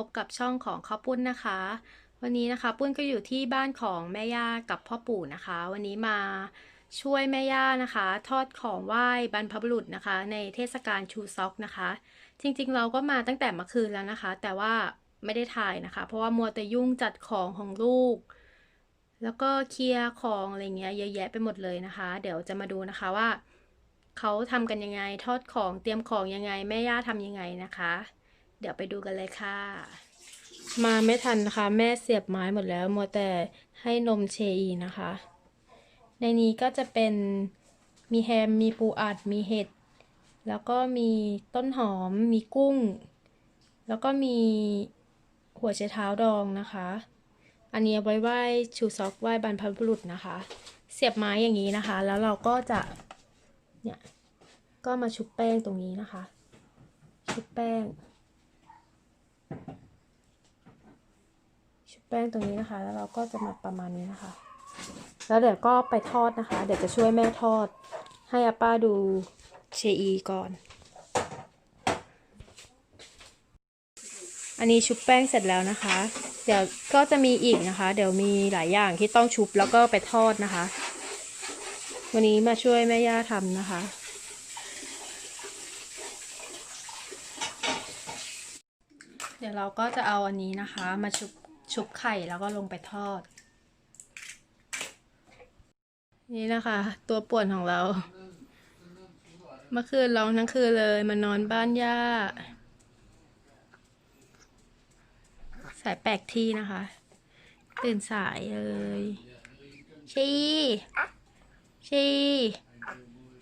พบกับช่องของข้าวปุ้นนะคะ วันนี้นะคะปุ้นก็อยู่ที่บ้านของแม่ย่ากับพ่อปู่นะคะ วันนี้มาช่วยแม่ย่านะคะ ทอดของไหว้บรรพบุรุษนะคะ ในเทศกาลชูซอกนะคะ จริงๆเราก็มาตั้งแต่เมื่อคืนแล้วนะคะ แต่ว่าไม่ได้ถ่ายนะคะ เพราะว่ามัวแต่ยุ่งจัดของของลูก แล้วก็เคลียร์ของอะไรเงี้ยเยอะแยะไปหมดเลยนะคะ เดี๋ยวจะมาดูนะคะว่าเขาทำกันยังไงทอดของเตรียมของยังไงแม่ย่าทำยังไงนะคะ เดี๋ยวไปดูกันเลยค่ะ มาไม่ทันนะคะ แม่เสียบไม้หมดแล้วมัวแต่ให้นมเชอีนะคะ ในนี้ก็จะเป็นมีแฮม มีปูอัด มีเห็ด แล้วก็มีต้นหอม มีกุ้ง แล้วก็มีหัวไชเท้าดองนะคะ อันนี้ไว้ไหว้ชูซอกไหว้บรรพบุรุษนะคะ เสียบไม้อย่างนี้นะคะ แล้วเราก็จะ เนี่ย ก็มาชุบแป้งตรงนี้นะคะ ชุบแป้ง ชุบแป้งตรงนี้นะคะ แล้วเราก็จะมาประมาณนี้นะคะ แล้วเดี๋ยวก็ไปทอดนะคะ เดี๋ยวจะช่วยแม่ทอด ให้อาป้าดูเชอีก่อน อันนี้ชุบแป้งเสร็จแล้วนะคะ เดี๋ยวก็จะมีอีกนะคะ เดี๋ยวมีหลายอย่างที่ต้องชุบแล้วก็ไปทอดนะคะ วันนี้มาช่วยแม่ย่าทำนะคะ เดี๋ยวเราก็จะเอาอันนี้นะคะ มาชุบชุบไข่แล้วก็ลงไปทอด นี่นะคะ ตัวป่วนของเรา เมื่อคืนร้องทั้งคืนเลยมานอนบ้านย่าสายแปลกที่นะคะ ตื่นสายเลยชีชี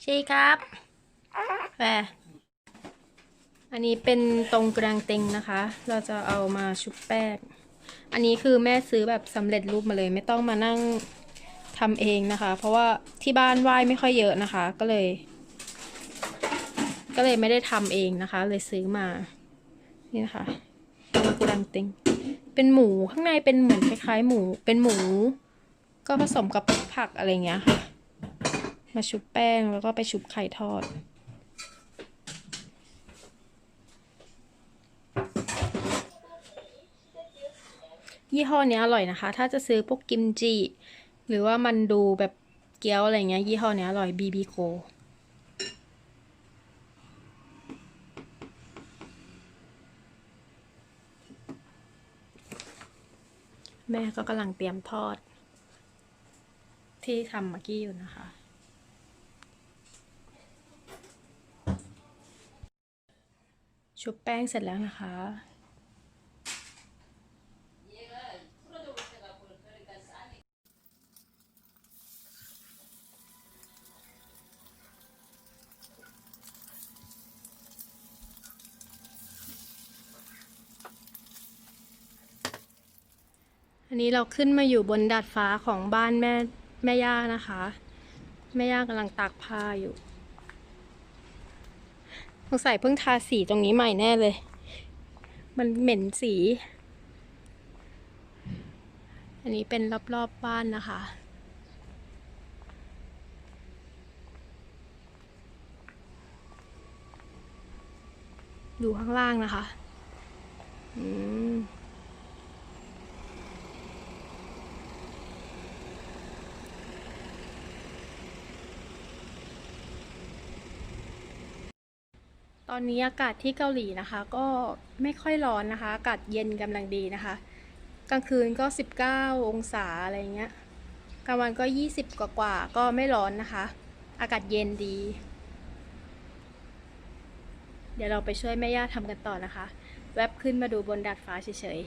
ชีครับแหว อันนี้เป็นตรงกลางเต็งนะคะ เราจะเอามาชุบแป้ง อันนี้คือแม่ซื้อแบบสำเร็จรูปมาเลยไม่ต้องมานั่งทำเองนะคะ เพราะว่าที่บ้านไหว้ไม่ค่อยเยอะนะคะ ก็เลย ก็เลยไม่ได้ทำเองนะคะ เลยซื้อมา นี่นะคะตรงกลางเต็ง เป็นหมูข้างในเป็นเหมือนคล้ายๆ หมู เป็นหมู ก็ผสมกับผักอะไรเงี้ยค่ะ มาชุบแป้งแล้วก็ไปชุบไข่ทอด ยี่ห้อนี้อร่อยนะคะ ถ้าจะซื้อพวกกิมจิหรือว่ามันดูแบบเกี๊ยวอะไรเงี้ยยี่ห้อนี้อร่อยบีบีโคแม่ก็กำลังเตรียมทอด ที่ทำเมื่อกี้อยู่นะคะชุบแป้งเสร็จแล้วนะคะ นี้เราขึ้นมาอยู่บนดาดฟ้าของบ้านแม่แม่ย่านะคะ แม่ย่ากำลังตากผ้าอยู่สงสัยเพิ่งทาสีตรงนี้ใหม่แน่เลย มันเหม็นสี อันนี้เป็นรอบๆบบ้านนะคะ ดูข้างล่างนะคะ อืม อนนี้อากาศที่เกาหลีนะคะ ก็ไม่ค่อยร้อนนะคะ อากาศเย็นกำลังดีนะคะ กลางคืนก็ 19 องศาอะไรเงี้ย กลางวันก็ 20 กว่ากว่าก็ไม่ร้อนนะคะ อากาศเย็นดี เดี๋ยวเราไปช่วยแม่ย่าทำกันต่อนะคะ แวบขึ้นมาดูบนดาดฟ้าเฉย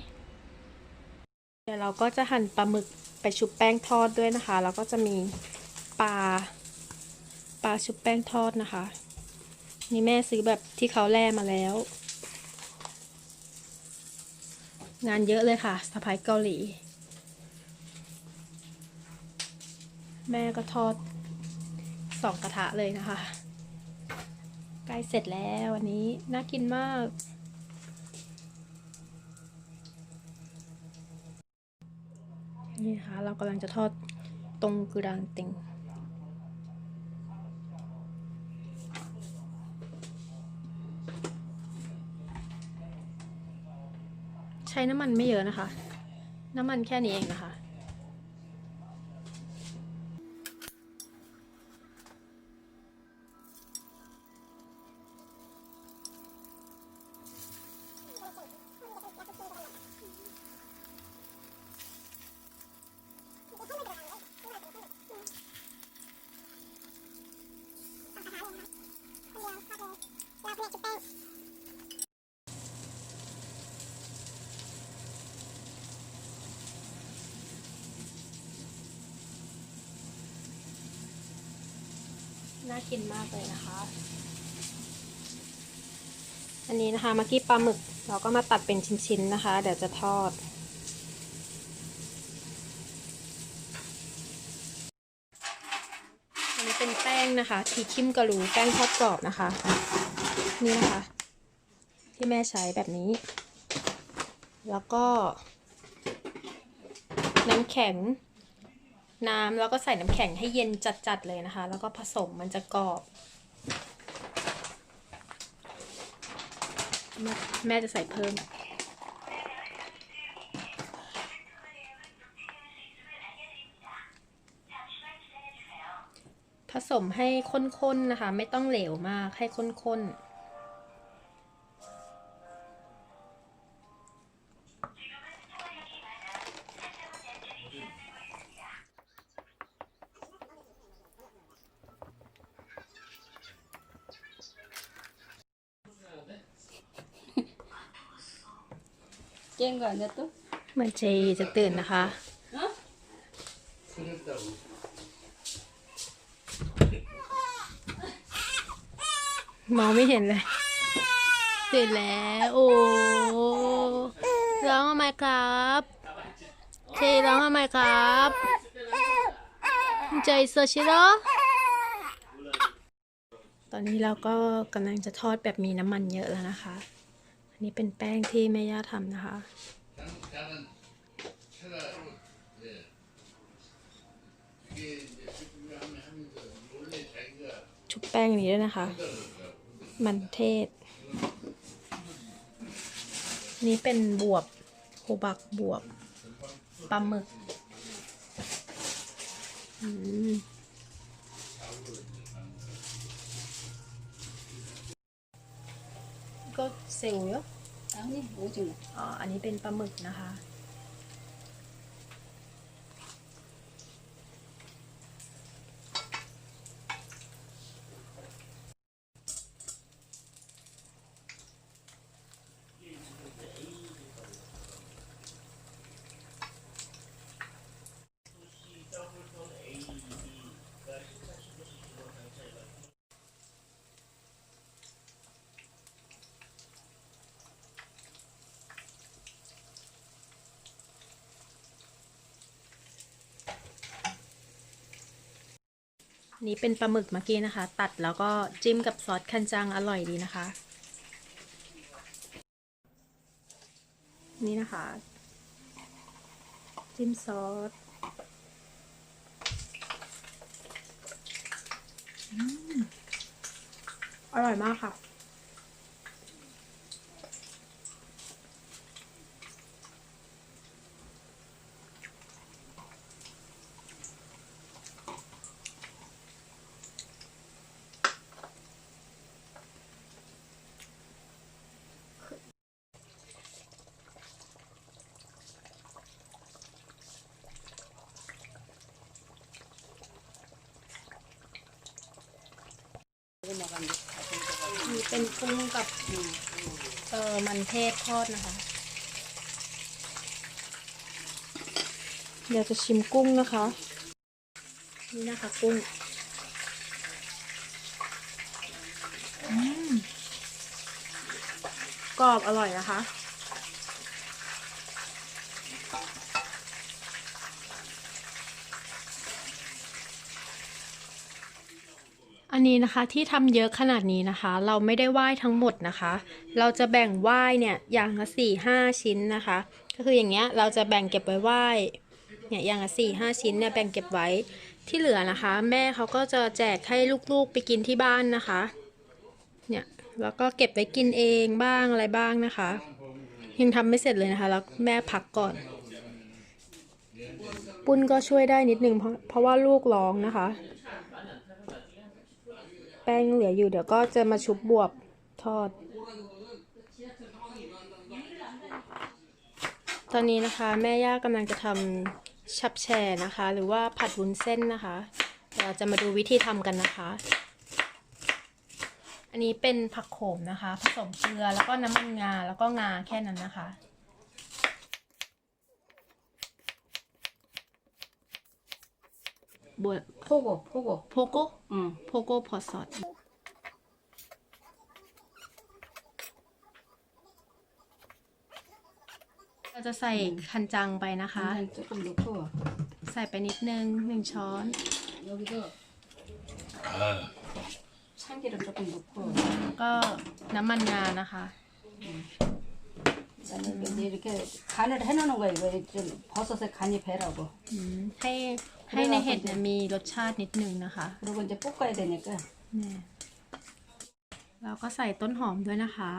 ๆ เดี๋ยวเราก็จะหั่นปลาหมึกไปชุบแป้งทอดด้วยนะคะ แล้วก็จะมีปลาปลาชุบแป้งทอดนะคะ นี่แม่ซื้อแบบที่เขาแล่มาแล้ว งานเยอะเลยค่ะสะพายเกาหลี แม่ก็ทอดสองกระทะเลยนะคะ ใกล้เสร็จแล้ววันนี้น่ากินมากนี่นะคะเรากำลังจะทอดตรงกลางเต็ง ใช้น้ำมันไม่เยอะนะคะ น้ำมันแค่นี้เองนะคะ น่ากิ นะคะ อันนี้นะคะเมื่อกี้ปลาหมึกเราก็มาตัดเป็นชิ้นๆนะคะ เดี๋ยวจะทอด อันนี้เป็นแป้งนะคะ ทีคิมกะรูแป้งทอดกรอบนะคะ นี่นะคะ ที่แม่ใช้แบบนี้ แล้วก็ น้ำแข็งน้ำแล้วก็ใส่น้ำแข็งให้เย็นจัดๆเลยนะคะ แล้วก็ผสมมันจะกรอบ แม่จะใส่เพิ่ม ผสมให้ข้นๆนะคะ ไม่ต้องเหลวมากให้ข้นๆ มือนเจจะตื่นนะคะ 어? มองไม่เห็นเลย ตื่นแล้ว โอ้ร้องทำไมครับเจร้องทำไมครับใจเซอร์ชิโรตอนนี้เราก็กำลังจะทอดแบบมีน้ำมันเยอะแล้วนะคะอั นี่เป็นแป้งที่แม่ย่าทำนะคะชุบแป้งนี้ด้วยนะคะ มันเทศ นี่เป็นบวบโฮบักบวบปลาหมึก อืม ก็เซลล์เยอะออันนี้เป็นปลาหมึกนะคะ นี่เป็นปลาหมึกเมื่อกี้นะคะ ตัดแล้วก็จิ้มกับซอสคันจังอร่อยดีนะคะ นี่นะคะ จิ้มซอสออร่อยมากค่ะ มีเป็นกุ้งกับเออมันเทศทอดนะคะ เดี๋ยวจะชิมกุ้งนะคะ นี่นะคะกุ้งกรอบอร่อยนะคะ นี้นะคะที่ทำเยอะขนาดนี้นะคะ เราไม่ได้ไหว้ทั้งหมดนะคะ เราจะแบ่งไหว้เนี่ยอย่างละสี่ห้าชิ้นนะคะ ก็คืออย่างเงี้ยเราจะแบ่งเก็บไว้ไหว้เนี่ยอย่างละสี่ห้าชิ้นเนี่ยแบ่งเก็บไว้ที่เหลือนะคะ แม่เขาก็จะแจกให้ลูกๆไปกินที่บ้านนะคะเนี่ยแล้วก็เก็บไว้กินเองบ้างอะไรบ้างนะคะ ยังทำไม่เสร็จเลยนะคะ แล้วแม่พักก่อน ปุ้นก็ช่วยได้นิดนึงเพราะเพราะว่าลูกร้องนะคะ ป้งเหลืออยู่เดี๋ยวก็จะมาชุบบวบทอด ตอนนี้นะคะแม่ย่ากำลังจะทำชับแชร์นะคะ หรือว่าผัดวุ้นเส้นนะคะเราจะมาดูวิธีทำกันนะคะ อันนี้เป็นผักโขมนะคะ ผสมเกลือแล้วก็น้ำมันงาแล้วก็งาแค่นั้นนะคะ บว 포고 포고 โพโก้ 응 โพโก้พอสอดเราจะใส่คันจังไปนะคะ 간장 조금 넣고 ใส่ไปนิดนึงหนึ่งช้อน 여기도 참기름 조금 넣고 แล้วก็น้ำมันงานะคะ 그다 음에 이제 이렇게 간을 해놓는 거예요. 이거 좀 버섯에 간이 배라고. อืมให้ให้ในเห็ดเนี่ยมีรสชาตินิดนึงนะคะ 그리고 이제 볶아야 되니까 เนี่ยเราก็ใส่ต้นหอมด้วยนะคะ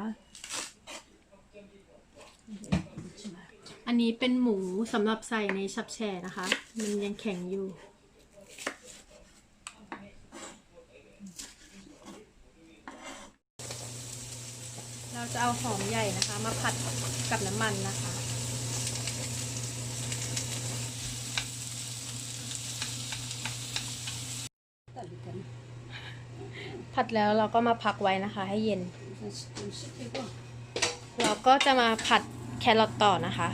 อันนี้เป็นหมูสำหรับใส่ในชับแชร์นะคะ มันยังแข็งอยู่ เราจะเอาหอมใหญ่นะคะ มาผัดกับน้ำมันนะคะ ผัดแล้วเราก็มาพักไว้นะคะ ให้เย็น เราก็จะมาผัดแครอทต่อนะคะ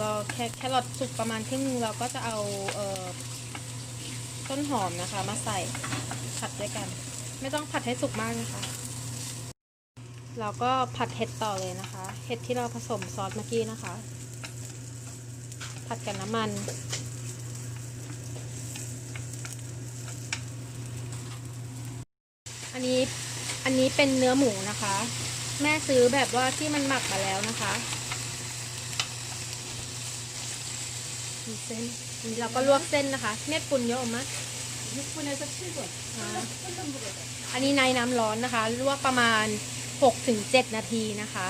เราแค่แครอทสุกประมาณครึ่งนึงเราก็จะเอาเออต้นหอมนะคะ มาใส่ผัดด้วยกัน ไม่ต้องผัดให้สุกมากนะคะเราก็ผัดเห็ดต่อเลยนะคะ เห็ดที่เราผสมซอสเมื่อกี้นะคะ ผัดกับน้ำมัน อันนี้อันนี้เป็นเนื้อหมูนะคะ แม่ซื้อแบบว่าที่มันหมักมาแล้วนะคะ มีเส้นอันนี้เราก็ลวกเส้นนะคะเม็ดปุ่นเยอะมาก 6분에서 7분. อันนี้ในน้ำร้อนนะคะ ลวกประมาณ 6-7 นาทีนะคะ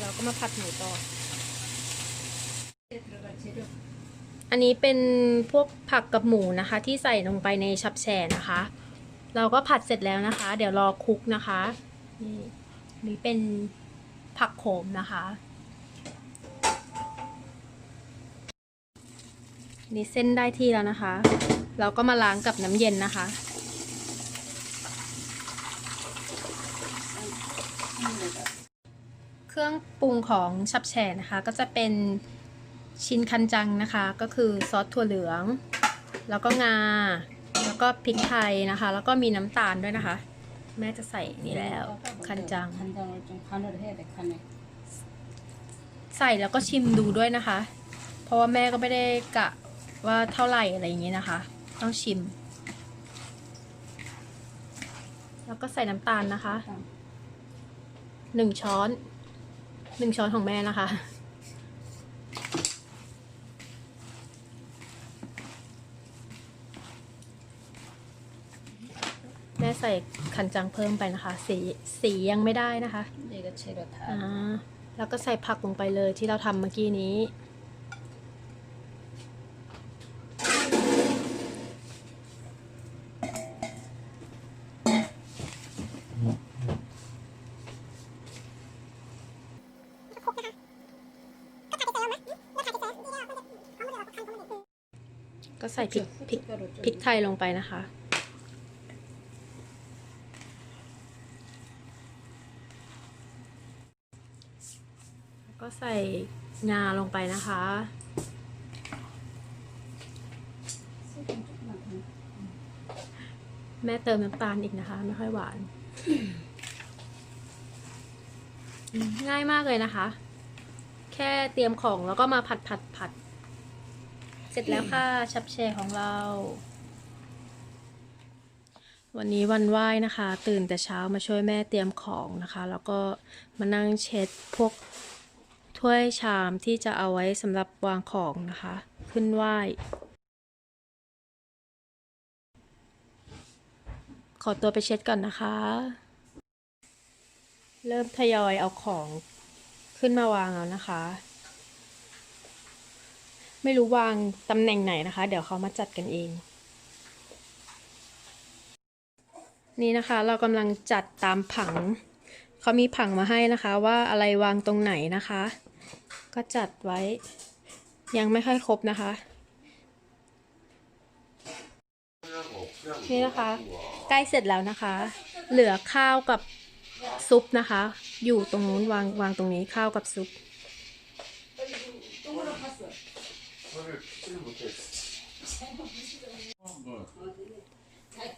เราก็มาผัดหมูต่อ 들어갈 재료 อันนี้เป็นพวกผักกับหมูนะคะ ที่ใส่ลงไปในชับแชร์นะคะ เราก็ผัดเสร็จแล้วนะคะ เดี๋ยวรอคลุกนะคะนี่นี่เป็นผักโขมนะคะ นี่เส้นได้ที่แล้วนะคะ เราก็มาล้างกับน้ำเย็นนะคะ เครื่องปรุงของชับแฉนะคะ ก็จะเป็นชิ้นคันจังนะคะ ก็คือซอสถั่วเหลือง แล้วก็งา แล้วก็พริกไทยนะคะ แล้วก็มีน้ำตาลด้วยนะคะ แม่จะใส่นี่แล้ว คันจัง ใส่แล้วก็ชิมดูด้วยนะคะ เพราะว่าแม่ก็ไม่ได้กะ ว่าเท่าไหร่อะไรอย่างเงี้ยนะคะ ต้องชิม แล้วก็ใส่น้ำตาลนะคะหนึ่งช้อนหนึ่งช้อนของแม่นะคะ แม่ใส่ขันจังเพิ่มไปนะคะ สีสียังไม่ได้นะคะเดี๋เชดราแล้วก็ใส่ผักลงไปเลยที่เราทำเมื่อกี้นี้ ใส่พริกพริกพริกไทยลงไปนะคะ แล้วก็ใส่งาลงไปนะคะ แม่เติมน้ำตาลอีกนะคะ ไม่ค่อยหวาน ง่ายมากเลยนะคะ แค่เตรียมของแล้วก็มาผัดผัดผัด เสร็จแล้วค่ะชับแชร์ของเรา วันนี้วันไหว้นะคะ ตื่นแต่เช้ามาช่วยแม่เตรียมของนะคะ แล้วก็มานั่งเช็ดพวกถถ้วยชามที่จะเอาไว้สำหรับวางของนะคะ ขึ้นไหว้ขอตัวไปเช็ดก่อนนะคะ เริ่มทยอยเอาของขึ้นมาวางแล้วนะคะ ไม่รู้วางตำแหน่งไหนนะคะ เดี๋ยวเขามาจัดกันเอง นี่นะคะ เรากำลังจัดตามผัง เขามีผังมาให้นะคะ ว่าอะไรวางตรงไหนนะคะ ก็จัดไว้ ยังไม่ค่อยครบนะคะนี่นะคะ ใกล้เสร็จแล้วนะคะ เหลือข้าวกับซุปนะคะ อยู่ตรงนู้นวางวางตรงนี้ข้าวกับซุป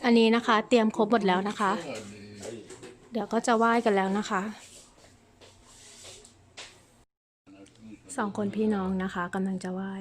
อันนี้นะคะเตรียมครบหมดแล้วนะคะ เดี๋ยวก็จะไหว้กันแล้วนะคะสองคนพี่น้องนะคะกำลังจะไหว้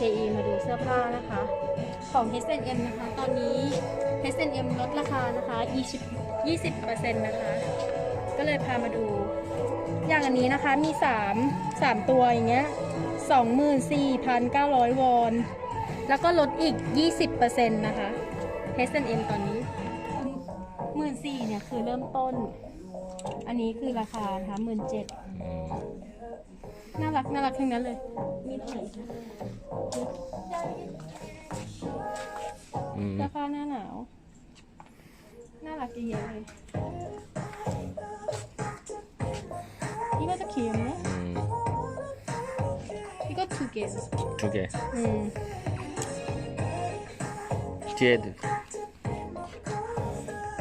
พาเชอีมาดูเสื้อผ้านะคะ ของ H&M นะคะ ตอนนี้ H&M ลดราคานะคะ 20 20%นะคะ ก็เลยพามาดู อย่างอันนี้นะคะมี 3 3 ตัวอย่างเงี้ย 24,900 วอน แล้วก็ลดอีก 20%นะคะ H&M ตอนนี้หมื่นสี่เนี่ยคือเริ่มต้น อันนี้คือราคานะคะหมื่ นเจ็ดน่ารักน่ารักทั้งนั้นเลย มีเท่าไหร่คะ อืม เสื้อผ้าหน้าหนาว น่ารักเยอะๆเลยนี่ก็จะเขียมนะ อืม นี่ก็ทูเกส โอเค อืม เจ็ด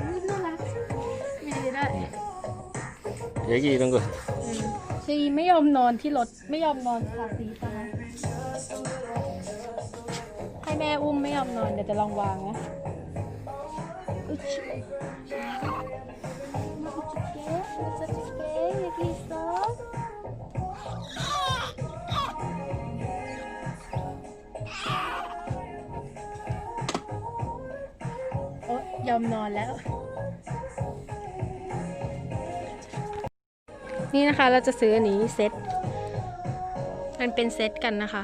อุ๊ยน่ารักไม่ได้ได้ 얘기 이런 거 อืมชีไม่ยอมนอนที่รถไม่ยอมนอนคาซีทนะคะให้แม่อุ้มไม่ยอมนอนเดี๋ยวจะลองวางนะโอ๊ยยอมนอนแล้ว นี่นะคะเราจะซื้ออันนี้เซ็ตมันเป็นเซ็ตกันนะคะ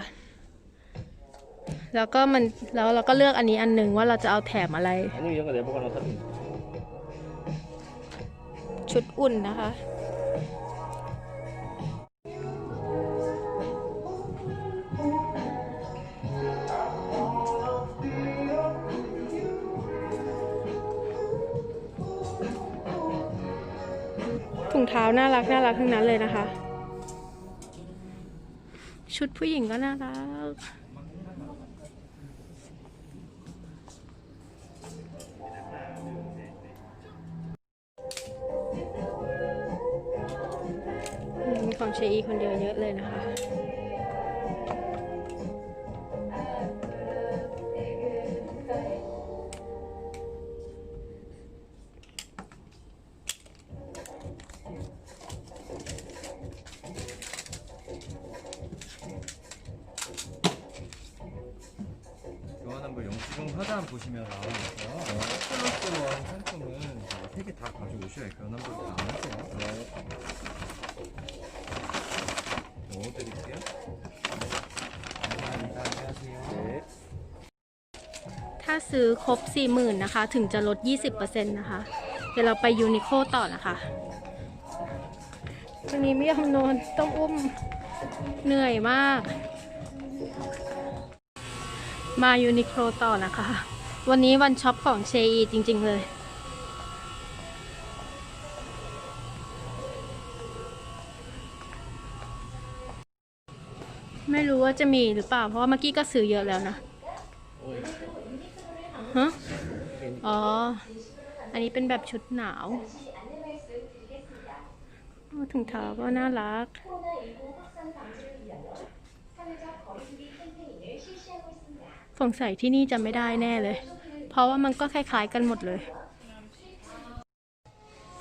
แล้วก็มันแล้วเราก็เลือกอันนี้อันหนึ่งว่าเราจะเอาแถมอะไร ชุดอุ่นนะคะ น่ารักน่ารักทั้งนั้นเลยนะคะ ชุดผู้หญิงก็น่ารักของเชอีคนเดียวเยอะเลยนะคะ 40,000นะคะ ถึงจะลด 20%นะคะ เดี๋ยวเราไปยูนิโคต่อนะคะวันนี้ไม่ยอมนอนต้องอุ้มเหนื่อยมาก มายูนิโคลต่อนะคะ วันนี้วันช็อปของเชอีจริง ๆ เลย ไม่รู้ว่าจะมีหรือเปล่า เพราะว่าเมื่อกี้ก็ซื้อเยอะแล้วนะฮะ อ๋อ อันนี้เป็นแบบชุดหนาวถุงเท้าก็น่ารัก สงสัยที่นี่จะไม่ได้แน่เลย เพราะว่ามันก็คล้ายๆกันหมดเลย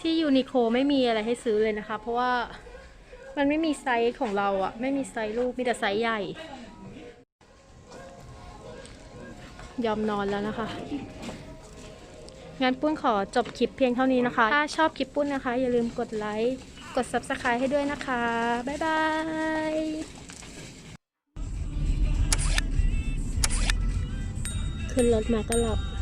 ที่ยูนิโคไม่มีอะไรให้ซื้อเลยนะคะ เพราะว่ามันไม่มีไซส์ของเราอะไม่มีไซส์ลูก มีแต่ไซส์ใหญ่ ยอมนอนแล้วนะคะ งั้นปุ้นขอจบคลิปเพียงเท่านี้นะคะ ถ้าชอบคลิปปุ้นนะคะ อย่าลืมกดไลค์กด Subscribe ให้ด้วยนะคะ บ๊ายบายขึ้นรถมาก็หลับ